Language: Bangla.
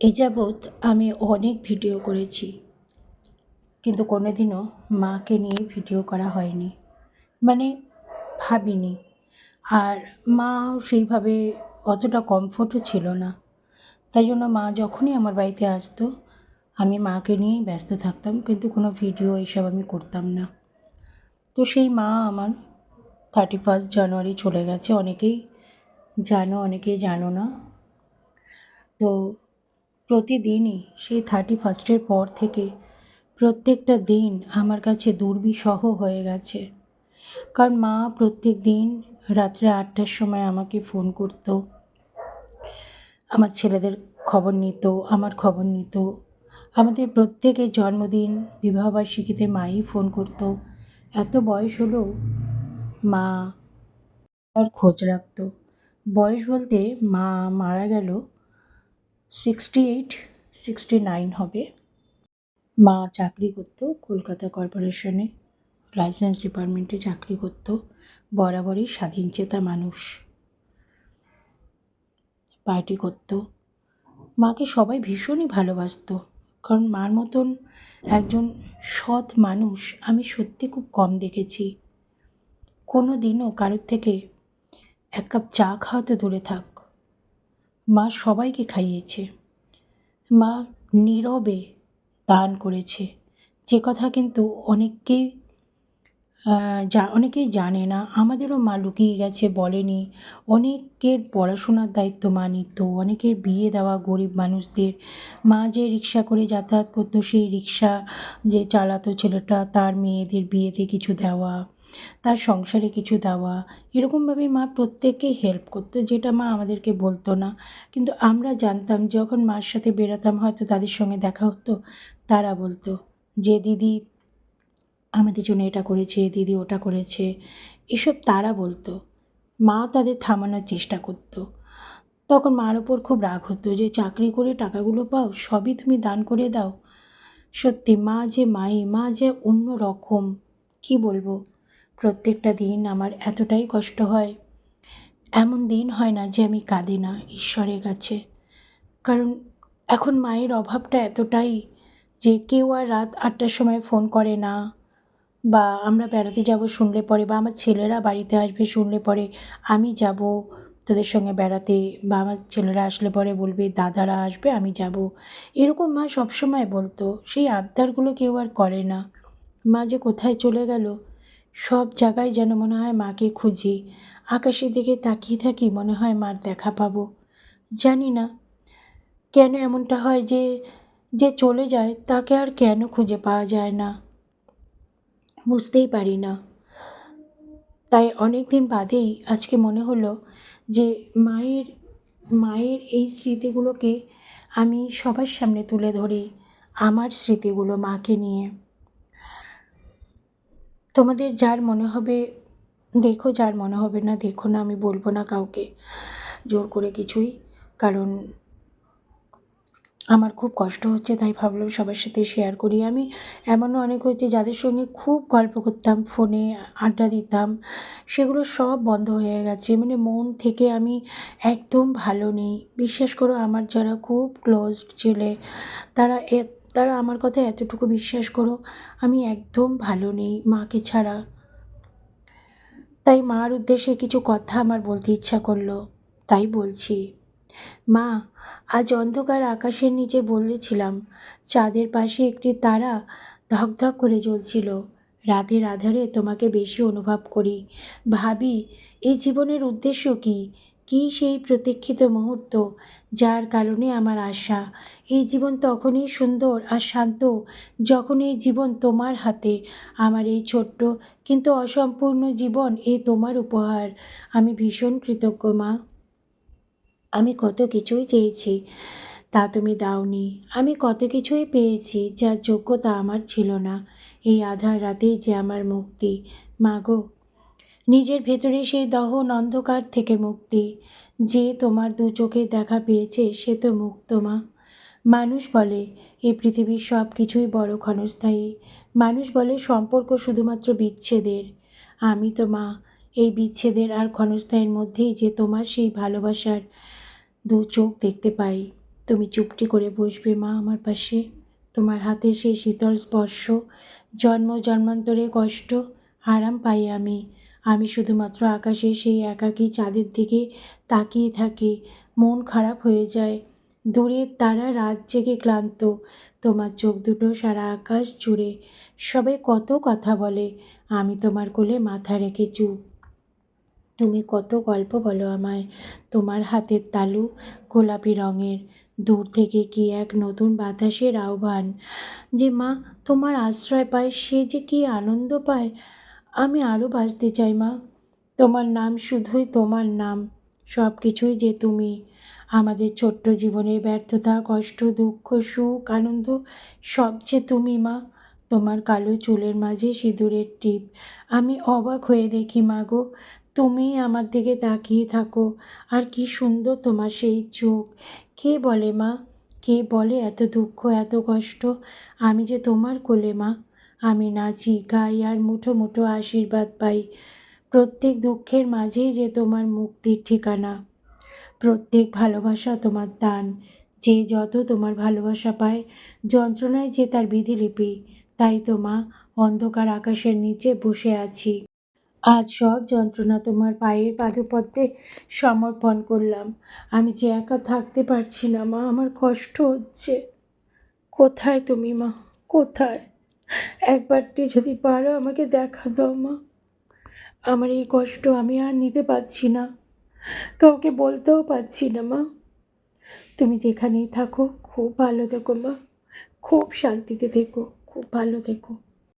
এ যাবৎ আমি অনেক ভিডিও করেছি। কিন্তু কোনো দিনও মাকে নিয়ে ভিডিও করা হয়নি। মানে ভাবিনি। আর মা সেইভাবে অতটা কমফোর্টও ছিল না। তাই জন্য মা যখনই আমার বাড়িতে আসতো, আমি মাকে নিয়েই ব্যস্ত থাকতাম। কিন্তু কোনো ভিডিও এইসব আমি করতাম না। তো সেই মা আমার থার্টি ফার্স্ট জানুয়ারি চলে গেছে। অনেকেই জানো অনেকেই জানো না। তো প্রতিদিনই সেই থার্টি ফার্স্টের পর থেকে প্রত্যেকটা দিন আমার কাছে দুর্বিষহ হয়ে গেছে। কারণ মা প্রত্যেক দিন রাত্রে আটটার সময় আমাকে ফোন করতো, আমার ছেলেদের খবর নিত, আমার খবর নিত। আমাদের প্রত্যেকের জন্মদিন, বিবাহবার্ষিকীতে মাই ফোন করতো। এত বয়স হলেও মা খোঁজ রাখতো। বয়স বলতে মা মারা গেল সিক্সটি এইট সিক্সটি নাইন হবে। মা চাকরি করতো কলকাতা কর্পোরেশনে। লাইসেন্স ডিপার্টমেন্টে চাকরি করতো। বরাবরই স্বাধীনচেতা মানুষ। পার্টি করতো। মাকে সবাই ভীষণই ভালোবাসতো। কারণ মার মতন একজন সৎ মানুষ আমি সত্যি খুব কম দেখেছি। কোনো দিনও কারোর থেকে এক কাপ চা খাওয়াতে দূরে থাক। মা সবাইকে খাইয়েছে। মা নীরবে দান করেছে। যে কথা কিন্তু অনেককেই যা অনেকেই জানে না, আমাদেরও মা লুকিয়ে গেছে বলেনি। অনেকের পড়াশোনার দায়িত্ব মা নিত, অনেকের বিয়ে দেওয়া গরিব মানুষদের। মা যে রিক্সা করে যাতায়াত করতো, সেই রিক্সা যে চালাতো ছেলেটা, তার মেয়েদের বিয়েতে কিছু দেওয়া, তার সংসারে কিছু দেওয়া, এরকমভাবে মা প্রত্যেককেই হেল্প করতো, যেটা মা আমাদেরকে বলতো না। কিন্তু আমরা জানতাম, যখন মার সাথে বেরোতাম হয়তো তাদের সঙ্গে দেখা হতো, তারা বলতো, যে দিদি আমাদের জন্য এটা করেছে, দিদি ওটা করেছে। এসব তারা বলতো। মা তাদের থামানোর চেষ্টা করতো। তখন মার ওপর খুব রাগ হতো যে, চাকরি করে টাকাগুলো পাও, সবই তুমি দান করে দাও। সত্যি মা যে মাই, মা যে অন্য রকম, কী বলব? প্রত্যেকটা দিন আমার এতটাই কষ্ট হয়। এমন দিন হয় না যে আমি কাঁদি না ঈশ্বরের কাছে। কারণ এখন মায়ের অভাবটা এতটাই যে কেউ আর রাত আটটার সময় ফোন করে না। বা আমরা বেড়াতে যাব শুনলে পরে বা আমার ছেলেরা বাড়িতে আসবে শুনলে পরে আমি যাব তোদের সঙ্গে বেড়াতে বা আমার ছেলেরা আসলে পরে বলবে দাদারা আসবে, আমি যাব। এরকম মা সবসময় বলতো, সেই আবদারগুলো কেউ আর করে না। মা যে কোথায় চলে গেল, সব জায়গায় যেন মনে হয় মাকে খুঁজি। আকাশের দিকে তাকিয়ে থাকি মনে হয় মার দেখা পাবো। জানি না কেন এমনটা হয় যে যে চলে যায় তাকে আর কেন খুঁজে পাওয়া যায় না। বুঝতেই পারি না। তাই অনেক দিন বাদেই আজকে মনে হলো যে মায়ের মায়ের এই স্মৃতিগুলোকে আমি সবার সামনে তুলে ধরি আমার স্মৃতিগুলো মাকে নিয়ে। তোমাদের যার মনে হবে, দেখো যার মনে হবে না, দেখো না আমি বলব না কাউকে। জোর করে কিছুই, কারণ আমার খুব কষ্ট হচ্ছে, তাই ভাবলাম সবার সাথে শেয়ার করি। আমি এমনও অনেক হয়েছে যাদের সঙ্গে খুব গল্প করতাম ফোনে আড্ডা দিতাম, সেগুলো সব বন্ধ হয়ে গেছে। মানে মন থেকে আমি একদম ভালো নেই। বিশ্বাস করো, আমার যারা খুব ক্লোজড ছেলে, তারা এ, তারা আমার কথা এতটুকু বিশ্বাস করো, আমি একদম ভালো নেই মাকে ছাড়া। তাই মার উদ্দেশ্যে কিছু কথা আমার বলতে ইচ্ছা করল, তাই বলছি। মা, আজ অন্ধকার আকাশের নিচে বলেছিলাম, চাঁদের পাশে একটি তারা ধকধক করে জ্বলছিল। রাতের আধারে তোমাকে বেশি অনুভব করি। ভাবি এই জীবনের উদ্দেশ্য কী? কী সেই প্রতীক্ষিত মুহূর্ত যার কারণে আমার আশা? এই জীবন তখনই সুন্দর আর শান্ত যখন এই জীবন তোমার হাতে। আমার এই ছোট্ট কিন্তু অসম্পূর্ণ জীবন এ তোমার উপহার। আমি ভীষণ কৃতজ্ঞ মা। আমি কত কিছুই চেয়েছি, তা তুমি দাওনি। আমি কত কিছুই পেয়েছি, যার যোগ্যতা আমার ছিল না। এই আধার রাতেই যে আমার মুক্তি মাগো নিজের ভেতরে সেই দহন অন্ধকার থেকে মুক্তি। যে তোমার দু চোখে দেখা পেয়েছে, সে তো মুক্ত, মা। মানুষ বলে এই পৃথিবীর সব কিছুই বড় ক্ষণস্থায়ী। মানুষ বলে, সম্পর্ক শুধুমাত্র বিচ্ছেদের। আমি তো, মা এই বিচ্ছেদের আর ক্ষণস্থায়ের মধ্যেই যে তোমার সেই ভালোবাসার দু চোখ দেখতে পাই। তুমি চুপটি করে বসবে মা আমার পাশে। তোমার হাতে সেই শীতল স্পর্শ, জন্ম, জন্মান্তরে কষ্ট আরাম পাই আমি। আমি শুধুমাত্র আকাশে সেই একাকী চাঁদের দিকে তাকিয়ে থাকি। মন খারাপ হয়ে যায়। দূরের তারা রাত জেগে ক্লান্ত। তোমার চোখ দুটো সারা আকাশ জুড়ে। সবাই কত কথা বলে। আমি তোমার কোলে মাথা রেখে চুপ। তুমি কত গল্প বলো আমায়। তোমার হাতের তালু গোলাপি রঙের। দূর থেকে কি এক নতুন বাতাসের আহ্বান যে মা, তোমার আশ্রয় পায়, সে যে কি আনন্দ পায়। আমি আরও বাঁচতে চাই মা। তোমার নাম শুধুই তোমার নাম। সব কিছুই যে তুমি। আমাদের ছোট্ট জীবনের ব্যর্থতা, কষ্ট, দুঃখ, সুখ, আনন্দ, সব যে তুমি মা। তোমার কালো চুলের মাঝে সিঁদুরের টিপ। আমি অবাক হয়ে দেখি মা গো তুমি আমার দিকে তাকিয়ে থাকো। আর কি সুন্দর তোমার সেই চোখ। কে বলে মা? কে বলে এত দুঃখ, এত কষ্ট? আমি যে তোমার কোলে মা। আমি নাচি, গাই আর মুঠো মুঠো আশীর্বাদ পাই। প্রত্যেক দুঃখের মাঝেই যে তোমার মুক্তির ঠিকানা। প্রত্যেক ভালোবাসা তোমার দান। যে যত তোমার ভালোবাসা পায়, যন্ত্রণায় যে তার বিধিলিপি, তাই তো মা, অন্ধকার আকাশের নিচে বসে আছি। আজ সব যন্ত্রণা তোমার পায়ের পাদপদ্মে সমর্পণ করলাম। আমি যে একা থাকতে পারছি না, মা, আমার কষ্ট হচ্ছে। কোথায় তুমি, মা? কোথায়? একবারটি যদি পারো আমাকে দেখা দাও, মা। আমার এই কষ্ট আমি আর নিতে পারছি না। কাউকে বলতেও পারছি না, মা। তুমি যেখানেই থাকো, খুব ভালো থেকো, মা। খুব শান্তিতে থেকো, খুব ভালো থেকো।